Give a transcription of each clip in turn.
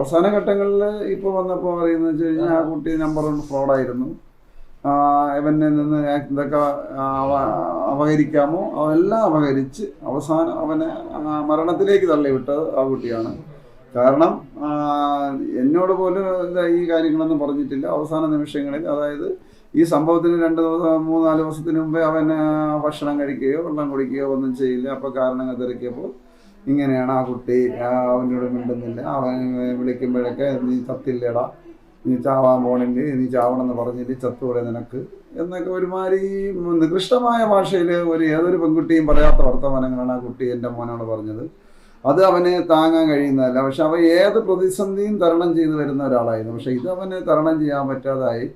അവസാന ഘട്ടങ്ങളിൽ ഇപ്പോൾ വന്നപ്പോൾ പറയുന്നത് വെച്ച് കഴിഞ്ഞാൽ ആ കുട്ടി നമ്പർ വൺ ഫ്രോഡായിരുന്നു ഇവനെ നിന്ന് ഇതൊക്കെ അപകരിക്കാമോ അതെല്ലാം അപഹരിച്ച് അവസാനം അവനെ മരണത്തിലേക്ക് തള്ളിവിട്ടത് ആ കുട്ടിയാണ്. കാരണം എന്നോട് പോലും ഈ കാര്യങ്ങളൊന്നും പറഞ്ഞിട്ടില്ല. അവസാന നിമിഷങ്ങളിൽ അതായത് ഈ സംഭവത്തിന് രണ്ട് ദിവസം മൂന്നാൽ ദിവസത്തിന് മുമ്പേ അവൻ ഭക്ഷണം കഴിക്കുകയോ വെള്ളം കുടിക്കുകയോ ഒന്നും ചെയ്യില്ല. അപ്പോൾ കാരണങ്ങൾ തിരക്കിയപ്പോൾ ഇങ്ങനെയാണ് ആ കുട്ടി. അവനോട് മിണ്ടുന്നില്ല. അവൻ വിളിക്കുമ്പോഴൊക്കെ നീ ചത്തില്ലടാ. നീ ചാവാൻ പോണില്ല? നീ ചാവണമെന്ന് പറഞ്ഞിട്ട് ചത്തൂടെ നിനക്ക്. എന്നൊക്കെ ഒരുമാതിരി നികൃഷ്ടമായ ഭാഷയിൽ ഒരു ഏതൊരു പെൺകുട്ടിയും പറയാത്ത വർത്തമാനങ്ങളാണ് ആ കുട്ടി എന്റെ മോനോട് പറഞ്ഞത്. അത് അവന് താങ്ങാൻ കഴിയുന്നതല്ല. പക്ഷെ അവൻ ഏത് പ്രതിസന്ധിയും തരണം ചെയ്തു വരുന്ന ഒരാളായിരുന്നു. പക്ഷെ ഇത് അവന് തരണം ചെയ്യാൻ പറ്റാതായി.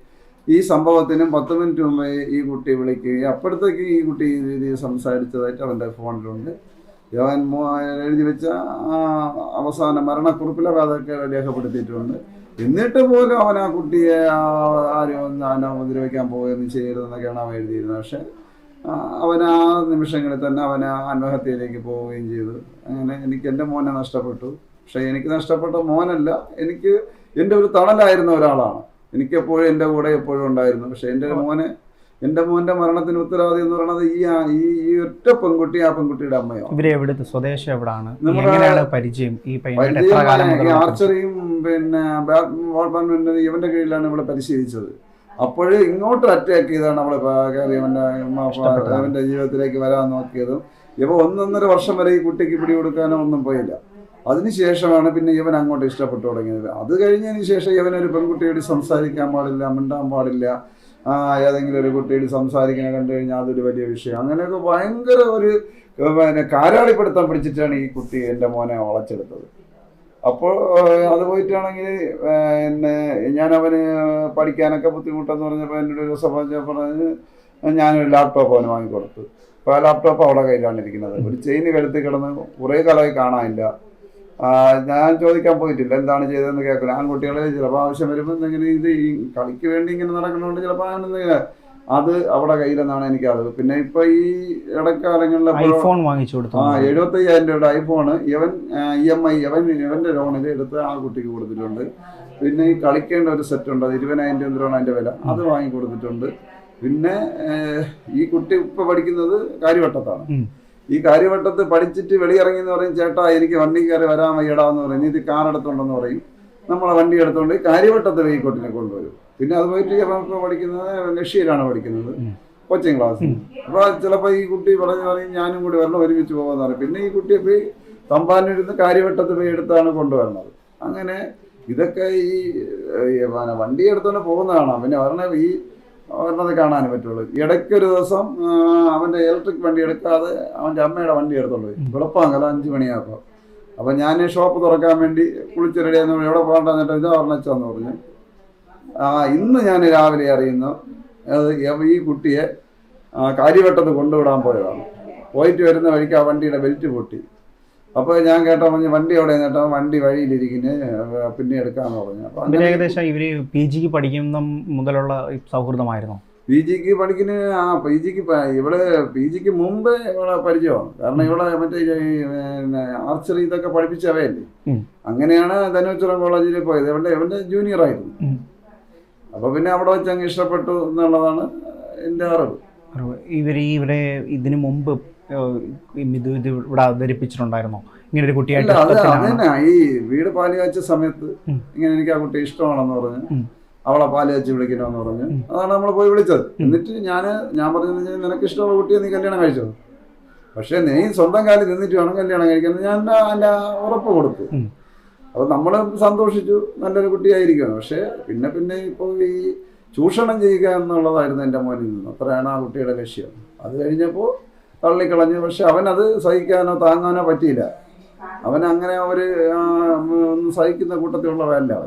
ഈ സംഭവത്തിനും പത്ത് മിനിറ്റ് മുമ്പേ ഈ കുട്ടി വിളിക്കുകയും അപ്പോഴത്തേക്ക് ഈ കുട്ടി ഈ രീതിയിൽ സംസാരിച്ചതായിട്ട് അവന്റെ ഫോണിലുണ്ട്. മോ- എഴുതി വെച്ച ആ അവസാന മരണക്കുറിപ്പിൽ അതൊക്കെ രേഖപ്പെടുത്തിയിട്ടുണ്ട്. എന്നിട്ട് പോലും അവൻ ആ കുട്ടിയെ ആരും ഒന്ന് അവനെ ഉപദ്രവിക്കാൻ പോവുകയൊന്നും ചെയ്യരുതെന്നൊക്കെയാണ് അവൻ എഴുതിയിരുന്നത്. പക്ഷെ അവൻ ആ നിമിഷങ്ങളിൽ തന്നെ അവൻ ആത്മഹത്യയിലേക്ക് പോവുകയും ചെയ്തു. അങ്ങനെ എനിക്ക് എന്റെ മോനെ നഷ്ടപ്പെട്ടു. പക്ഷെ എനിക്ക് നഷ്ടപ്പെട്ട മോനല്ല എനിക്ക് എന്റെ ഒരു തണലായിരുന്ന ഒരാളാണ്. എനിക്കെപ്പോഴും എന്റെ കൂടെ എപ്പോഴും ഉണ്ടായിരുന്നു. പക്ഷെ എന്റെ മോനെ എന്റെ മോന്റെ മരണത്തിന് ഉത്തരവാദി എന്ന് പറയുന്നത് ഈ ഈ ഈ ഒറ്റ പെൺകുട്ടി ആ പെൺകുട്ടിയുടെ അമ്മയോ? ഇവരെ എവിടുത്തെ? സ്വദേശം എവിടാണ്? എങ്ങനെയാണ് പരിചയം ഈ ആർച്ചറിയും പിന്നെ ബാഡ്മിന്റൺ ഇവന്റെ കീഴിലാണ് ഇവിടെ പരിശീലിച്ചത്. അപ്പോഴ് ഇങ്ങോട്ട് അറ്റാക്ക് ചെയ്താണ് കയറി അവന്റെ ജീവിതത്തിലേക്ക് വരാൻ നോക്കിയതും. ഇപ്പൊ ഒന്നൊന്നര വർഷം വരെ ഈ കുട്ടിക്ക് പിടി കൊടുക്കാനോ ഒന്നും പോയില്ല. അതിനുശേഷമാണ് പിന്നെ ഇവൻ അങ്ങോട്ട് ഇഷ്ടപ്പെട്ടു തുടങ്ങിയത്. അത് കഴിഞ്ഞതിന് ശേഷം ഇവനൊരു പെൺകുട്ടിയോട് സംസാരിക്കാൻ പാടില്ല മിണ്ടാൻ പാടില്ല. ഏതെങ്കിലും ഒരു കുട്ടിയുടെ സംസാരിക്കുന്ന കണ്ടു കഴിഞ്ഞാൽ അതൊരു വലിയ വിഷയം. അങ്ങനെയൊക്കെ ഭയങ്കര ഒരു പിന്നെ കാരാളിപ്പെടുത്താൻ പിടിച്ചിട്ടാണ് ഈ കുട്ടി എന്റെ മോനെ വളച്ചെടുത്തത്. അപ്പോൾ അത് പോയിട്ടാണെങ്കിൽ പിന്നെ ഞാൻ അവന് പഠിക്കാനൊക്കെ ബുദ്ധിമുട്ടെന്ന് പറഞ്ഞപ്പോൾ എന്റെ ഒരു ദിവസം പറഞ്ഞ ഞാനൊരു ലാപ്ടോപ്പ് അവന് വാങ്ങിക്കൊടുത്തു. അപ്പോൾ ആ ലാപ്ടോപ്പ് അവളുടെ കയ്യിലാണ് ഇരിക്കുന്നത്. ഒരു ചെയിൻ കഴുത്തി കിടന്ന് കുറേ കാലമായി കാണാനില്ല. ഞാൻ ചോദിക്കാൻ പോയിട്ടില്ല. എന്താണ് ചെയ്തതെന്ന് കേൾക്കില്ല. ആൺകുട്ടികളെ ചിലപ്പോൾ ആവശ്യം വരുമ്പോൾ എന്തെങ്കിലും ഇത് ഈ കളിക്ക് വേണ്ടി ഇങ്ങനെ നടക്കുന്നതുകൊണ്ട് ചിലപ്പോൾ എന്തെങ്കിലും അത് അവിടെ കയ്യിലെന്നാണ് എനിക്കത് പിന്നെ ഇപ്പൊ ഈ ഇടക്കാലങ്ങളിൽ ഐഫോൺ വാങ്ങിച്ചു കൊടുത്തു. ആ എഴുപത്തയ്യായിരം രൂപയുടെ ഐഫോണ് ഇവൻ ഇ എം ഐ ഇവൻ ഇവന്റെ ലോണിൽ എടുത്ത് ആ കുട്ടിക്ക് കൊടുത്തിട്ടുണ്ട്. പിന്നെ ഈ കളിക്കേണ്ട ഒരു സെറ്റ് ഉണ്ട് അത് ഇരുപതിനായിരം രൂപ എന്തിനാണ് അതിന്റെ വില? അത് വാങ്ങി കൊടുത്തിട്ടുണ്ട്. പിന്നെ ഈ കുട്ടി ഇപ്പൊ പഠിക്കുന്നത് കാര്യവട്ടത്താണ്. ഈ കാര്യവട്ടത്ത് പഠിച്ചിട്ട് വെളിയിറങ്ങി എന്ന് പറയും ചേട്ടാ എനിക്ക് വണ്ടി കയറി വരാൻ വയ്യടാ എന്ന് പറയും. ഇത് കാർ എടുത്തോണ്ടെന്ന് പറയും. നമ്മളെ വണ്ടി എടുത്തോണ്ട് കാര്യവട്ടത്ത് വെയിക്കോട്ടിനെ കൊണ്ടുവരും. പിന്നെ അത് പോയിട്ട് ഇപ്പം പഠിക്കുന്നത് ലക്ഷ്യയിലാണ് പഠിക്കുന്നത്. കോച്ചിങ് ക്ലാസ് അപ്പൊ ചിലപ്പോ ഈ കുട്ടി പറഞ്ഞു പറയും ഞാനും കൂടി വരണം ഒരുമിച്ച് പോകാന്ന് പറയും. പിന്നെ ഈ കുട്ടിയെ പോയി തമ്പാനിരുന്ന് കാര്യവട്ടത്ത് പോയി എടുത്താണ് കൊണ്ടുവരുന്നത്. അങ്ങനെ ഇതൊക്കെ ഈ വണ്ടി എടുത്തോണ്ട് പോകുന്നതാണ്. പിന്നെ പറഞ്ഞ ഈ വരണത് കാണാൻ പറ്റുള്ളൂ. ഇടയ്ക്ക് ഒരു ദിവസം അവന്റെ ഇലക്ട്രിക് വണ്ടി എടുക്കാതെ അവന്റെ അമ്മയുടെ വണ്ടി എടുത്തോളൂ വെളുപ്പാങ്കല അഞ്ചു മണിയായപ്പോൾ അപ്പൊ ഞാൻ ഷോപ്പ് തുറക്കാൻ വേണ്ടി കുളിച്ച് റെഡിയാന്ന് എവിടെ പോകണ്ട എന്നിട്ട് ഇതാ പറഞ്ഞെന്ന് പറഞ്ഞു. ആ ഇന്ന് ഞാൻ രാവിലെ അറിയുന്നു അത് ഈ കുട്ടിയെ കാര്യവട്ടത്ത് കൊണ്ടുവിടാൻ പോയതാണ്. പോയിട്ട് വരുന്ന വഴിക്ക് ആ വണ്ടിയുടെ ബെൽറ്റ് പൊട്ടി. അപ്പോൾ ഞാൻ കേട്ടോ പറഞ്ഞു വണ്ടി എവിടെ കേട്ടോ? വണ്ടി വഴിയിലിരിക്കുന്നത് പിന്നെ എടുക്കാന്ന് പറഞ്ഞു. അപ്പോൾ ഏകദേശം ഇവർ പി ജിക്ക് പഠിക്കുന്ന മുതലുള്ള സൗഹൃദമായിരുന്നു? പി ജിക്ക് പഠിക്കുന്ന ആ പി ജിക്ക് ഇവിടെ പി ജിക്ക് മുമ്പ് ഇവിടെ പരിചയമാണ്. കാരണം ഇവിടെ മറ്റേ പിന്നെ ആർച്ചറി ഇതൊക്കെ പഠിപ്പിച്ചവയല്ലേ. അങ്ങനെയാണ് ധനുച്ചുറം കോളേജിൽ പോയത്. ഇവന്റെ ഇവന്റെ ജൂനിയർ ആയിരുന്നു. ഉം. അപ്പൊ പിന്നെ അവിടെ വെച്ച് അങ്ങ് ഇഷ്ടപ്പെട്ടു എന്നുള്ളതാണ് എന്റെ അറിവ്. ഇവർ ഇവിടെ ഇതിനു മുമ്പ് ഇത് ഇത് ഇവിടെ അവതരിപ്പിച്ചിട്ടുണ്ടായിരുന്നോ? ഇങ്ങനെ ഒരു കുട്ടിയായിട്ട് ഈ വീട് പാൽ കാച്ച സമയത്ത് ഇങ്ങനെ എനിക്ക് ആ കുട്ടി ഇഷ്ടമാണെന്ന് പറഞ്ഞു അവളെ പാൽ കാച്ചി വിളിക്കണമെന്ന് പറഞ്ഞു അതാണ് നമ്മൾ പോയി വിളിച്ചത്. എന്നിട്ട് ഞാൻ ഞാൻ പറഞ്ഞത് നിനക്ക് ഇഷ്ടമുള്ള കുട്ടിയെ നീ കല്യാണം കഴിച്ചത് പക്ഷെ നീ സ്വന്തം കാലിൽ നിന്നിട്ട് വേണം കല്യാണം കഴിക്കാൻ. ഞാൻ എന്റെ ഉറപ്പ് കൊടുത്തു. അപ്പൊ നമ്മൾ സന്തോഷിച്ചു. നല്ലൊരു കുട്ടിയായിരിക്കണം പക്ഷെ പിന്നെ പിന്നെ ഇപ്പോൾ ഈ ചൂഷണം ചെയ്യുക എന്നുള്ളതായിരുന്നു എന്റെ മോനിൽ നിന്ന്. അത്രയാണ് ആ കുട്ടിയുടെ ലക്ഷ്യം. അത് കഴിഞ്ഞപ്പോൾ തള്ളിക്കളഞ്ഞു. പക്ഷെ അവനത് സഹിക്കാനോ താങ്ങാനോ പറ്റിയില്ല. അവൻ അങ്ങനെ ഒരു സഹിക്കുന്ന കൂട്ടത്തിലുള്ളവല്ല അവൻ